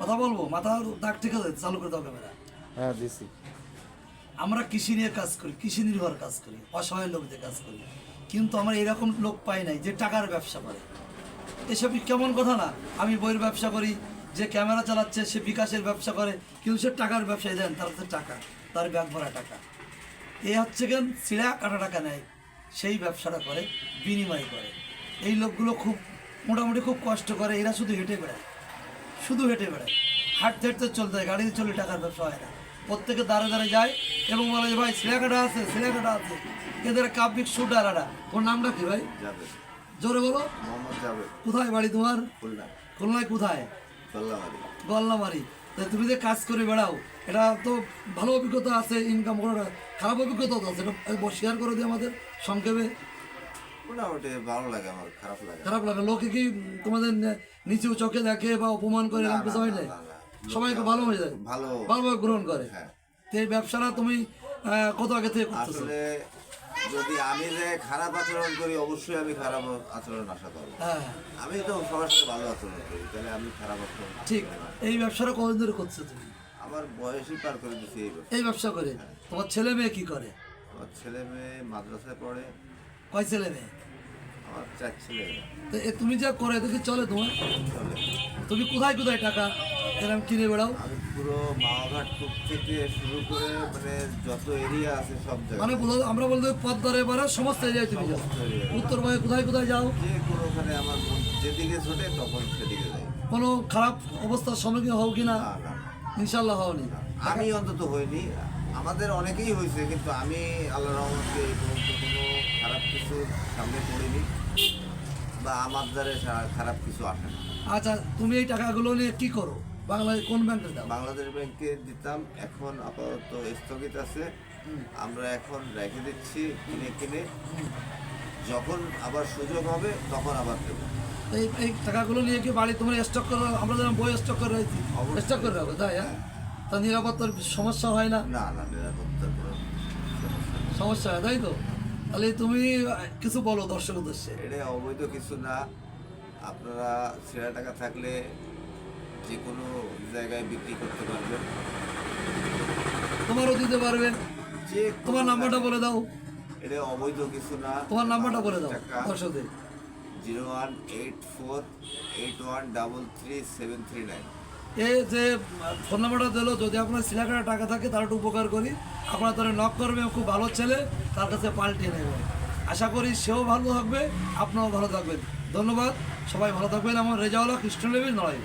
কথা বলব? মাথা দাগ ঠিক আছে চালু করে দাও ক্যামেরা। হ্যাঁ দিছি। আমরা কৃষি নিয়ে কাজ করি কৃষি নির্ভর কাজ করি অসহায় লোকদের কাজ করি। কিন্তু আমরা এরকম লোক পাই নাই যে টাকার ব্যবসা করে। এসবই কেমন কথা না? আমি বইয়ের ব্যবসা করি যে ক্যামেরা চালাচ্ছে সে বিকাশের ব্যবসা করে কিন্তু সে টাকার ব্যবসায় দেন তার হচ্ছে টাকা তার ব্যাগ ভরা টাকা। এ হচ্ছে কেন? সিরা কাটা টাকা নেয় সেই ব্যবসাটা করে বিনিময় করে। এই লোকগুলো খুব মোটামুটি খুব কষ্ট করে এরা শুধু হেঁটে বেড়ায়। শুধু হেঁটে বেড়ায়। হাঁটতে হাঁটতে চলতে হয় গাড়িতে চলে টাকার ব্যবসা হয় না। প্রত্যেকে দাঁড়ে দাঁড়ে যায় এবং বলে যে ভাই সিলেকাটা আছে সিলেকাটা আছে। এদের কাব্যিক শুট আলাদা ওর নামটা কি ভাই? জোরে বলো। কোথায় বাড়ি তোমার? খুলনা। খুলনায় কোথায়? গল্লামারি। তুমি যে কাজ করে বেড়াও এটা তো ভালো অভিজ্ঞতা আছে ইনকাম করার। খারাপ অভিজ্ঞতা তো আছে এটা শেয়ার করে দিই আমাদের সংক্ষেপে। মোটামুটি ভালো লাগে আমার খারাপ লাগে খারাপ লাগে লোকে কি তোমাদের নিচু চোখে দেখে বা অপমান করে এরকম কিছু হয় না না, না, না। সবাইকে ভালো হয়ে যায়। ভালো। ভালোভাবে গ্রহণ করে। হ্যাঁ। তো এই ব্যবসাটা তুমি আহ, কত আগে থেকে করতেছো? যদি আমি যে খারাপ আচরণ করি অবশ্যই আমি খারাপ আচরণ আশা করব। হ্যাঁ। আমি তো সবার সাথে ভালো আচরণ করি তাহলে আমি খারাপ আচরণ ঠিক। এই ব্যবসাটা কতদিন ধরে করছ তুমি? আমার বয়সই পার করে দিচ্ছি এই এই ব্যবসা করে? তোমার ছেলে মেয়ে কি করে? আমার ছেলে মেয়ে মাদ্রাসায় পড়ে কয় ছেলে মেয়ে? আমার চার ছেলে তো এ তুমি যা করে দেখি চলে তোমার। তুমি কোথায় কোথায় টাকা এরকম কিনে বেড়াও? আমি পুরো মাওঘাট থেকে শুরু করে মানে যত এরিয়া আছে সব জায়গায়। মানে বলো- আমরা বলতে পদ্মারে বাড়া সমস্ত এরিয়ায় তুমি যাও। উত্তর ভাগে কোথায় কোথায় যাও? যে কোনোখানে আমার মন যেদিকে ছোটে তখন সেদিকে যাই। কোনো খারাপ অবস্থার সম্মুখীন হও কি না। ইনশাল্লাহ হওনি। আমি অন্তত হইনি। আমাদের অনেকেই হয়েছে কিন্তু আমি আল্লাহ রহমতকে এই পর্যন্ত কোনো খারাপ কিছু সামনে পড়িনি বা আমার দ্বারা খারাপ কিছু আসে না। আচ্ছা তুমি এই টাকাগুলো নিয়ে কি করো? বাংলায় কোন ব্যাংকে দাও? বাংলাদেশ ব্যাংকে দিতাম এখন আপাতত স্থগিত আছে। আমরা এখন রেখে দিচ্ছি কিনে কিনে। যখন আবার সুযোগ হবে তখন আবার দেবো। এই এই টাকাগুলো নিয়ে কি বাড়ি তোমার স্টক করে আমরা যেমন বই স্টক করে রয়েছি স্টক করে রাখো তাই হ্যাঁ তা নিরাপত্তার সমস্যা হয় না? না না নিরাপত্তার সমস্যা হয় তাই তো? তাহলে তুমি কিছু বলো দর্শক উদ্দেশ্যে। এটা অবৈধ কিছু না। আপনারা ছেঁড়া টাকা থাকলে যে কোনো জায়গায় বিক্রি করতে পারবেন। তোমারও দিতে পারবে। যে তোমার নাম্বারটা বলে দাও। এটা অবৈধ কিছু না। তোমার নাম্বারটা বলে দাও দর্শকদের। Zero one eight four eight one double three seven three nine. এ যে ফোন নাম্বারটা দিল, যদি আপনার সিলেক্টারে টাকা থাকে, তার একটু উপকার করি। আপনার তাহলে নক করবে খুব ভালো ছেলে, তার কাছে পাল্টিয়ে নেবে। আশা করি সেও ভালো থাকবে আপনারাও ভালো থাকবেন। ধন্যবাদ, সবাই ভালো থাকবেন। আমার রেজাওয়ালা কৃষ্ণ লেবি নয়